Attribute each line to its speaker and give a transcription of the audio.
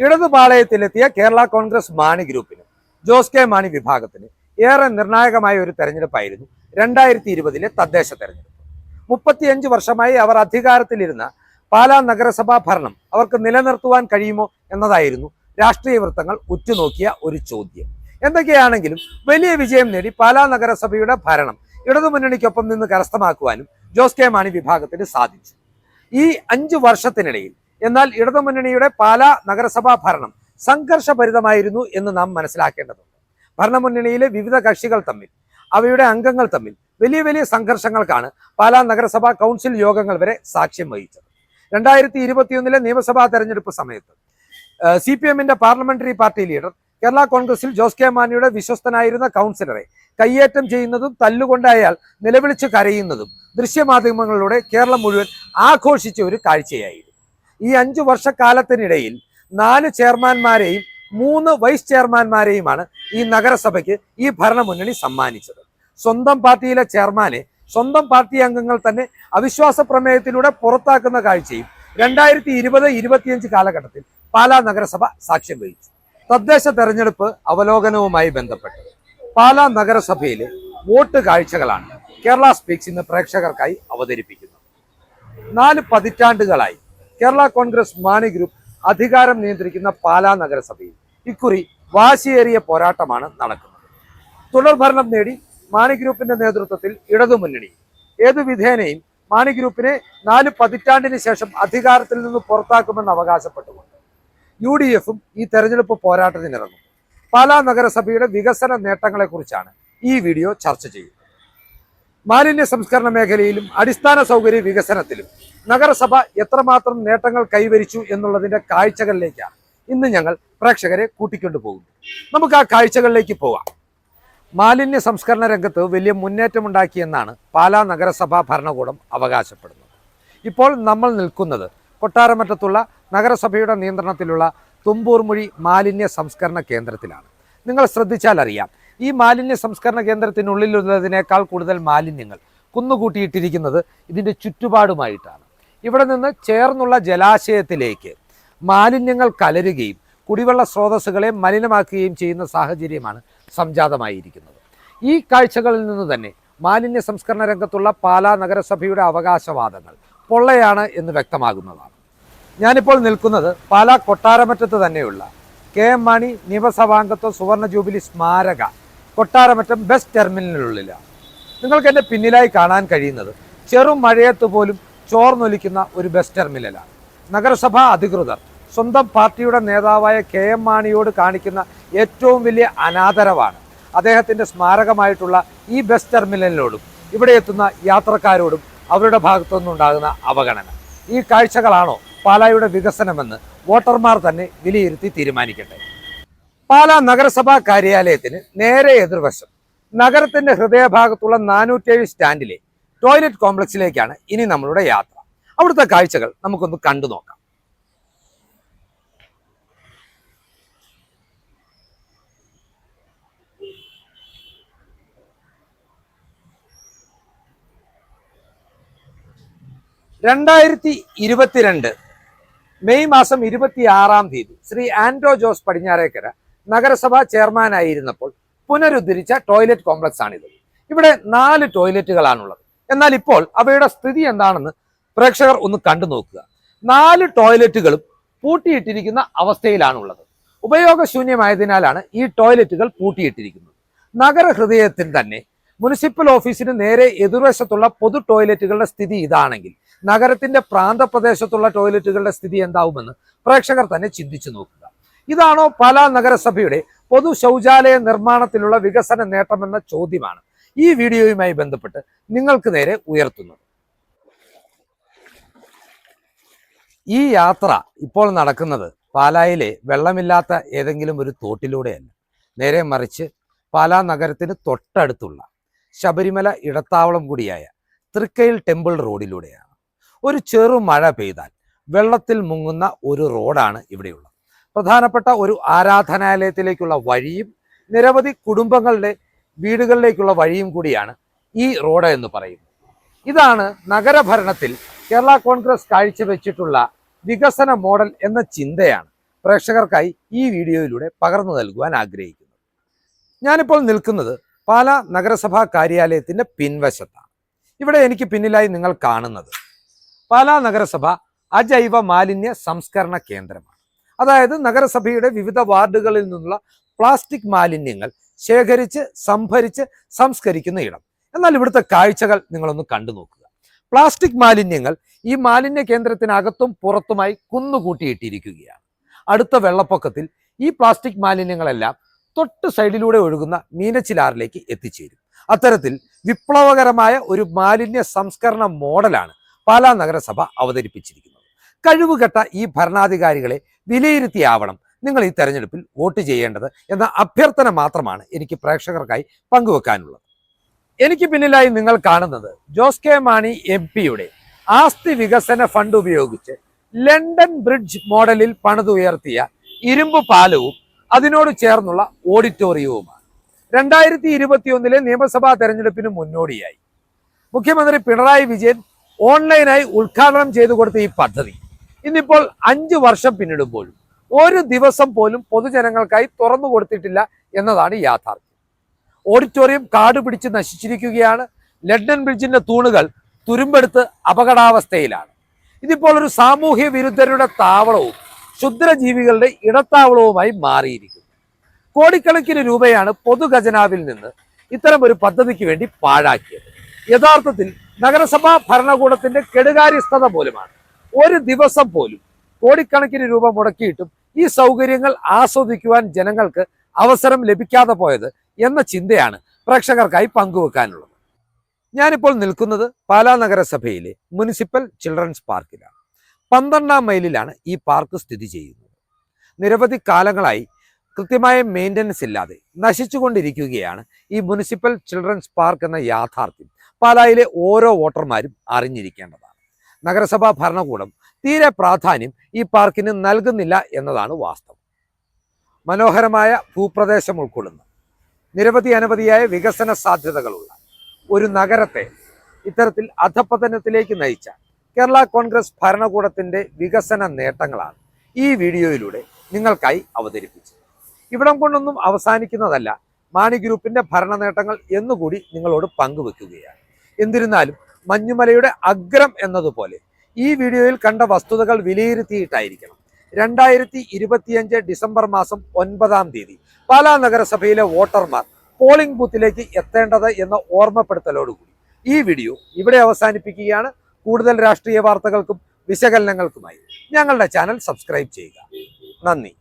Speaker 1: ഇടതുപാളയത്തിലെത്തിയ കേരള കോൺഗ്രസ് മാണി ഗ്രൂപ്പിന് ജോസ് കെ മാണി വിഭാഗത്തിന് ഏറെ നിർണായകമായ ഒരു തെരഞ്ഞെടുപ്പായിരുന്നു രണ്ടായിരത്തി ഇരുപതിലെ തദ്ദേശ തെരഞ്ഞെടുപ്പ്. മുപ്പത്തിയഞ്ച് വർഷമായി അവർ അധികാരത്തിലിരുന്ന പാലാ നഗരസഭാ ഭരണം അവർക്ക് നിലനിർത്തുവാൻ കഴിയുമോ എന്നതായിരുന്നു രാഷ്ട്രീയ വൃത്തങ്ങൾ ഉറ്റുനോക്കിയ ഒരു ചോദ്യം. എന്തൊക്കെയാണെങ്കിലും വലിയ വിജയം നേടി പാലാ നഗരസഭയുടെ ഭരണം ഇടതുമുന്നണിക്കൊപ്പം നിന്ന് കരസ്ഥമാക്കുവാനും ജോസ് കെ മാണി വിഭാഗത്തിന് സാധിച്ചു. ഈ അഞ്ചു വർഷത്തിനിടയിൽ എന്നാൽ ഇടതുമുന്നണിയുടെ പാലാ നഗരസഭാ ഭരണം സംഘർഷഭരിതമായിരുന്നു എന്ന് നാം മനസ്സിലാക്കേണ്ടതുണ്ട്. ഭരണമുന്നണിയിലെ വിവിധ കക്ഷികൾ തമ്മിൽ അവയുടെ അംഗങ്ങൾ തമ്മിൽ വലിയ വലിയ സംഘർഷങ്ങൾക്കാണ് പാലാ നഗരസഭാ കൗൺസിൽ യോഗങ്ങൾ വരെ സാക്ഷ്യം വഹിച്ചത്. രണ്ടായിരത്തി ഇരുപത്തിയൊന്നിലെ നിയമസഭാ തെരഞ്ഞെടുപ്പ് സമയത്ത് സി പി എമ്മിന്റെ പാർലമെന്ററി പാർട്ടി ലീഡർ കേരള കോൺഗ്രസിൽ ജോസ് കെ മാണിയുടെ വിശ്വസ്തനായിരുന്ന കൗൺസിലറെ കയ്യേറ്റം ചെയ്യുന്നതും തല്ലുകൊണ്ട് അയാൾ നിലവിളിച്ച് കരയുന്നതും ദൃശ്യമാധ്യമങ്ങളിലൂടെ കേരളം മുഴുവൻ ആഘോഷിച്ച ഒരു കാഴ്ചയായിരുന്നു. ഈ അഞ്ചു വർഷക്കാലത്തിനിടയിൽ നാല് ചെയർമാൻമാരെയും മൂന്ന് വൈസ് ചെയർമാൻമാരെയുമാണ് ഈ നഗരസഭയ്ക്ക് ഈ ഭരണമുന്നണി സമ്മാനിച്ചത്. സ്വന്തം പാർട്ടിയിലെ ചെയർമാനെ സ്വന്തം പാർട്ടി അംഗങ്ങൾ തന്നെ അവിശ്വാസ പ്രമേയത്തിലൂടെ പുറത്താക്കുന്ന കാഴ്ചയും രണ്ടായിരത്തി ഇരുപത് ഇരുപത്തിയഞ്ച് കാലഘട്ടത്തിൽ പാലാ നഗരസഭ സാക്ഷ്യം വഹിച്ചു. തദ്ദേശ തെരഞ്ഞെടുപ്പ് അവലോകനവുമായി ബന്ധപ്പെട്ട് പാലാ നഗരസഭയിലെ വോട്ട് കാഴ്ചകളാണ് കേരള സ്പീക്സ് ഇന്ന് പ്രേക്ഷകർക്കായി അവതരിപ്പിക്കുന്നത്. നാല് പതിറ്റാണ്ടുകളായി കേരള കോൺഗ്രസ് മാണി ഗ്രൂപ്പ് അധികാരം നിയന്ത്രിക്കുന്ന പാലാ നഗരസഭയിൽ ഇക്കുറി വാശിയേറിയ പോരാട്ടമാണ് നടക്കുന്നത്. തുടർ ഭരണം നേടി മാണി ഗ്രൂപ്പിന്റെ നേതൃത്വത്തിൽ ഇടതുമുന്നണി. ഏതു വിധേനയും മാണി ഗ്രൂപ്പിനെ നാല് പതിറ്റാണ്ടിന് ശേഷം അധികാരത്തിൽ നിന്ന് പുറത്താക്കുമെന്ന് അവകാശപ്പെട്ടുകൊണ്ട് യു ഡി എഫും ഈ തെരഞ്ഞെടുപ്പ് പോരാട്ടത്തിനിറങ്ങും. പാലാ നഗരസഭയുടെ വികസന നേട്ടങ്ങളെക്കുറിച്ചാണ് ഈ വീഡിയോ ചർച്ച ചെയ്യുന്നത്. മാലിന്യ സംസ്കരണ മേഖലയിലും അടിസ്ഥാന സൗകര്യ വികസനത്തിലും നഗരസഭ എത്രമാത്രം നേട്ടങ്ങൾ കൈവരിച്ചു എന്നുള്ളതിന്റെ കാഴ്ചകളിലേക്കാണ് ഇന്ന് ഞങ്ങൾ പ്രേക്ഷകരെ കൂട്ടിക്കൊണ്ടു പോകുന്നു നമുക്ക് ആ കാഴ്ചകളിലേക്ക് പോവാം. മാലിന്യ സംസ്കരണ രംഗത്ത് വലിയ മുന്നേറ്റമുണ്ടാക്കിയെന്നാണ് പാലാ നഗരസഭാ ഭരണകൂടം അവകാശപ്പെടുന്നത്. ഇപ്പോൾ നമ്മൾ നിൽക്കുന്നത് കൊട്ടാരമറ്റത്തുള്ള നഗരസഭയുടെ നിയന്ത്രണത്തിലുള്ള തുമ്പൂർമൊഴി മാലിന്യ സംസ്കരണ കേന്ദ്രത്തിലാണ്. നിങ്ങൾ ശ്രദ്ധിച്ചാൽ അറിയാം ഈ മാലിന്യ സംസ്കരണ കേന്ദ്രത്തിനുള്ളിലുള്ളതിനേക്കാൾ കൂടുതൽ മാലിന്യങ്ങൾ കുന്നുകൂട്ടിയിട്ടിരിക്കുന്നത് ഇതിന്റെ ചുറ്റുപാടുമായിട്ടാണ്. ഇവിടെ നിന്ന് ചേർന്നുള്ള ജലാശയത്തിലേക്ക് മാലിന്യങ്ങൾ കലരുകയും കുടിവെള്ള സ്രോതസ്സുകളെ മലിനമാക്കുകയും ചെയ്യുന്ന സാഹചര്യമാണ് സംജാതമായിരിക്കുന്നത്. ഈ കാഴ്ചകളിൽ നിന്ന് തന്നെ മാലിന്യ സംസ്കരണ രംഗത്തുള്ള പാലാ നഗരസഭയുടെ അവകാശവാദങ്ങൾ പൊള്ളയാണ് എന്ന് വ്യക്തമാകുന്നതാണ്. ഞാനിപ്പോൾ നിൽക്കുന്നത് പാലാ കൊട്ടാരമറ്റത്ത് തന്നെയുള്ള കെ എം മാണി നിയമസഭാംഗത്വ സുവർണ ജൂബിലി സ്മാരക കൊട്ടാരമറ്റം ബസ് ടെർമിനലിനുള്ളിലാണ് നിങ്ങൾക്ക് എന്റെ പിന്നിലായി കാണാൻ കഴിയുന്നത് ചെറു മഴയത്ത് പോലും ചോർന്നൊലിക്കുന്ന ഒരു ബസ് ടെർമിനലാണ് നഗരസഭാ അധികൃതർ സ്വന്തം പാർട്ടിയുടെ നേതാവായ കെ എം മാണിയോട് കാണിക്കുന്ന ഏറ്റവും വലിയ അനാദരവാണ്. അദ്ദേഹത്തിന്റെ സ്മാരകമായിട്ടുള്ള ഈ ബസ് ടെർമിനലിനോടും ഇവിടെ എത്തുന്ന യാത്രക്കാരോടും അവരുടെ ഭാഗത്തു നിന്നുണ്ടാകുന്ന അവഗണന. ഈ കാഴ്ചകളാണോ പാലായുടെ വികസനമെന്ന് വോട്ടർമാർ തന്നെ വിലയിരുത്തി തീരുമാനിക്കട്ടെ. പാലാ നഗരസഭാ കാര്യാലയത്തിന് നേരെ എതിർവശം നഗരത്തിന്റെ ഹൃദയഭാഗത്തുള്ള നാനൂറ്റേഴ് സ്റ്റാൻഡിലെ ടോയ്ലറ്റ് കോംപ്ലക്സിലേക്കാണ് ഇനി നമ്മളുടെ യാത്ര. അവിടുത്തെ കാഴ്ചകൾ നമുക്കൊന്ന് കണ്ടു നോക്കാം. രണ്ടായിരത്തി ഇരുപത്തിരണ്ട് മെയ് മാസം ഇരുപത്തി ആറാം തീയതി ശ്രീ ആൻഡ്രോ ജോസ് പടിഞ്ഞാറേക്കര നഗരസഭാ ചെയർമാനായിരുന്നപ്പോൾ പുനരുദ്ധരിച്ച ടോയ്ലറ്റ് കോംപ്ലക്സ് ആണിത് ഇവിടെ നാല് ടോയ്ലറ്റുകളാണുള്ളത്. എന്നാൽ ഇപ്പോൾ അവയുടെ സ്ഥിതി എന്താണെന്ന് പ്രേക്ഷകർ ഒന്ന് കണ്ടു നോക്കുക. നാല് ടോയ്ലറ്റുകളും പൂട്ടിയിട്ടിരിക്കുന്ന അവസ്ഥയിലാണുള്ളത്. ഉപയോഗശൂന്യമായതിനാലാണ് ഈ ടോയ്ലറ്റുകൾ പൂട്ടിയിട്ടിരിക്കുന്നത്. നഗരഹൃദയത്തിൽ തന്നെ മുനിസിപ്പൽ ഓഫീസിന് നേരെ എതിർവശത്തുള്ള പൊതു ടോയ്ലറ്റുകളുടെ സ്ഥിതി ഇതാണെങ്കിൽ നഗരത്തിന്റെ പ്രാന്തപ്രദേശത്തുള്ള ടോയ്ലറ്റുകളുടെ സ്ഥിതി എന്താവുമെന്ന് പ്രേക്ഷകർ തന്നെ ചിന്തിച്ചു നോക്കുക ഇതാണോ പാലാ നഗരസഭയുടെ പൊതു ശൗചാലയ നിർമ്മാണത്തിലുള്ള വികസന നേട്ടമെന്ന ചോദ്യമാണ് ഈ വീഡിയോയുമായി ബന്ധപ്പെട്ട് നിങ്ങൾക്ക് നേരെ ഉയർത്തുന്നത് ഈ യാത്ര ഇപ്പോൾ നടക്കുന്നത് പാലായിലെ വെള്ളമില്ലാത്ത ഏതെങ്കിലും ഒരു തോട്ടിലൂടെയല്ല. നേരെ മറിച്ച് പാലാ നഗരത്തിന് തൊട്ടടുത്തുള്ള ശബരിമല ഇടത്താവളം കൂടിയായ തൃക്കയിൽ ടെമ്പിൾ റോഡിലൂടെയാണ്. ഒരു ചെറു മഴ പെയ്താൽ വെള്ളത്തിൽ മുങ്ങുന്ന ഒരു റോഡാണ് ഇവിടെയുള്ളത്. പ്രധാനപ്പെട്ട ഒരു ആരാധനാലയത്തിലേക്കുള്ള വഴിയും നിരവധി കുടുംബങ്ങളുടെ വീടുകളിലേക്കുള്ള വഴിയും കൂടിയാണ് ഈ റോഡ് എന്ന് പറയുന്നത്. ഇതാണ് നഗരഭരണത്തിൽ കേരള കോൺഗ്രസ് കാഴ്ചവെച്ചിട്ടുള്ള വികസന മോഡൽ എന്ന ചിന്തയാണ് പ്രേക്ഷകർക്കായി ഈ വീഡിയോയിലൂടെ പകർന്നു നൽകുവാൻ ആഗ്രഹിക്കുന്നത്. ഞാനിപ്പോൾ നിൽക്കുന്നത് പാലാ നഗരസഭാ കാര്യാലയത്തിന്റെ പിൻവശത്താണ്. ഇവിടെ എനിക്ക് പിന്നിലായി നിങ്ങൾ കാണുന്നത് പാലാ നഗരസഭ അജൈവ മാലിന്യ സംസ്കരണ കേന്ദ്രമാണ്. അതായത് നഗരസഭയുടെ വിവിധ വാർഡുകളിൽ നിന്നുള്ള പ്ലാസ്റ്റിക് മാലിന്യങ്ങൾ ശേഖരിച്ച് സംഭരിച്ച് സംസ്കരിക്കുന്ന ഇടം. എന്നാൽ ഇവിടുത്തെ കാഴ്ചകൾ നിങ്ങളൊന്ന് കണ്ടു നോക്കുക. പ്ലാസ്റ്റിക് മാലിന്യങ്ങൾ ഈ മാലിന്യ കേന്ദ്രത്തിനകത്തും പുറത്തുമായി കുന്നുകൂട്ടിയിട്ടിരിക്കുകയാണ്. അടുത്ത വെള്ളപ്പൊക്കത്തിൽ ഈ പ്ലാസ്റ്റിക് മാലിന്യങ്ങളെല്ലാം തൊട്ട് സൈഡിലൂടെ ഒഴുകുന്ന മീനച്ചിലാറിലേക്ക് എത്തിച്ചേരും. അത്തരത്തിൽ വിപ്ലവകരമായ ഒരു മാലിന്യ സംസ്കരണ മോഡലാണ് പാലാ നഗരസഭ അവതരിപ്പിച്ചിരിക്കുന്നത്. കഴിവുകെട്ട ഈ ഭരണാധികാരികളെ വിലയിരുത്തിയാവണം നിങ്ങൾ ഈ തെരഞ്ഞെടുപ്പിൽ വോട്ട് ചെയ്യേണ്ടത് എന്ന അഭ്യർത്ഥന മാത്രമാണ് എനിക്ക് പ്രേക്ഷകർക്കായി പങ്കുവെക്കാനുള്ളത്. എനിക്ക് പിന്നിലായി നിങ്ങൾ കാണുന്നത് ജോസ് കെ മാണി എം പിയുടെ ആസ്തി വികസന ഫണ്ട് ഉപയോഗിച്ച് ലണ്ടൻ ബ്രിഡ്ജ് മോഡലിൽ പണിതുയർത്തിയ ഇരുമ്പ് പാലവും അതിനോട് ചേർന്നുള്ള ഓഡിറ്റോറിയവുമാണ്. രണ്ടായിരത്തി ഇരുപത്തിയൊന്നിലെ നിയമസഭാ തെരഞ്ഞെടുപ്പിന് മുന്നോടിയായി. മുഖ്യമന്ത്രി പിണറായി വിജയൻ ഓൺലൈനായി ഉദ്ഘാടനം ചെയ്തു കൊടുത്ത ഈ പദ്ധതി ഇന്നിപ്പോൾ അഞ്ച് വർഷം പിന്നിടുമ്പോഴും ഒരു ദിവസം പോലും പൊതുജനങ്ങൾക്കായി തുറന്നു കൊടുത്തിട്ടില്ല എന്നതാണ് യാഥാർത്ഥ്യം. ഓഡിറ്റോറിയം കാട് പിടിച്ച് നശിച്ചിരിക്കുകയാണ്. ലണ്ടൻ ബ്രിഡ്ജിന്റെ തൂണുകൾ തുരുമ്പെടുത്ത് അപകടാവസ്ഥയിലാണ്. ഇതിപ്പോൾ ഒരു സാമൂഹ്യ വിരുദ്ധരുടെ താവളവും ക്ഷുദ്രജീവികളുടെ ഇടത്താവളവുമായി മാറിയിരിക്കുന്നു. കോടിക്കണക്കിന് രൂപയാണ് പൊതുഖജനാവിൽ നിന്ന് ഇത്തരം ഒരു പദ്ധതിക്ക് വേണ്ടി പാഴാക്കിയത്. യഥാർത്ഥത്തിൽ നഗരസഭാ ഭരണകൂടത്തിന്റെ കെടുകാര്യസ്ഥത പോലുമാണ്. ഒരു ദിവസം പോലും കോടിക്കണക്കിന് രൂപ മുടക്കിയിട്ടും ഈ സൗകര്യങ്ങൾ ആസ്വദിക്കുവാൻ ജനങ്ങൾക്ക് അവസരം ലഭിക്കാതെ പോയത് എന്ന ചിന്തയാണ് പ്രേക്ഷകർക്കായി പങ്കുവെക്കാനുള്ളത്. ഞാനിപ്പോൾ നിൽക്കുന്നത് പാലാ നഗരസഭയിലെ മുനിസിപ്പൽ ചിൽഡ്രൻസ് പാർക്കിലാണ്. പന്ത്രണ്ടാം മൈലിലാണ് ഈ പാർക്ക് സ്ഥിതി ചെയ്യുന്നത്. നിരവധി കാലങ്ങളായി കൃത്യമായ മെയിന്റനൻസ് ഇല്ലാതെ നശിച്ചുകൊണ്ടിരിക്കുകയാണ് ഈ മുനിസിപ്പൽ ചിൽഡ്രൻസ് പാർക്ക് എന്ന യാഥാർത്ഥ്യം. പാലായിലെ ഓരോ വോട്ടർമാരും അറിഞ്ഞിരിക്കേണ്ടതാണ്. നഗരസഭാ ഭരണകൂടം തീരെ പ്രാധാന്യം ഈ പാർക്കിന് നൽകുന്നില്ല എന്നതാണ് വാസ്തവം. മനോഹരമായ ഭൂപ്രദേശം ഉൾക്കൊള്ളുന്ന. നിരവധി അനവധിയായ വികസന സാധ്യതകളുള്ള ഒരു നഗരത്തെ ഇത്തരത്തിൽ അധപതനത്തിലേക്ക് നയിച്ച കേരള കോൺഗ്രസ് ഭരണകൂടത്തിന്റെ വികസന നേട്ടങ്ങളാണ് ഈ വീഡിയോയിലൂടെ നിങ്ങൾക്കായി അവതരിപ്പിച്ചത്. ഇവിടം കൊണ്ടൊന്നും അവസാനിക്കുന്നതല്ല മാണി ഗ്രൂപ്പിന്റെ ഭരണ നേട്ടങ്ങൾ എന്നുകൂടി നിങ്ങളോട് പങ്കുവെക്കുകയാണ്. എന്നിരുന്നാലും മഞ്ഞുമലയുടെ അഗ്രം എന്നതുപോലെ ഈ വീഡിയോയിൽ കണ്ട വസ്തുതകൾ വിലയിരുത്തിയിട്ടായിരിക്കണം. രണ്ടായിരത്തി ഇരുപത്തിയഞ്ച് ഡിസംബർ മാസം ഒൻപതാം തീയതി പാലാ നഗരസഭയിലെ വോട്ടർമാർ പോളിംഗ് ബൂത്തിലേക്ക് എത്തേണ്ടത് എന്ന ഓർമ്മപ്പെടുത്തലോടുകൂടി ഈ വീഡിയോ ഇവിടെ അവസാനിപ്പിക്കുകയാണ്. കൂടുതൽ രാഷ്ട്രീയ വാർത്തകൾക്കും വിശകലനങ്ങൾക്കുമായി ഞങ്ങളുടെ ചാനൽ സബ്സ്ക്രൈബ് ചെയ്യുക. നന്ദി.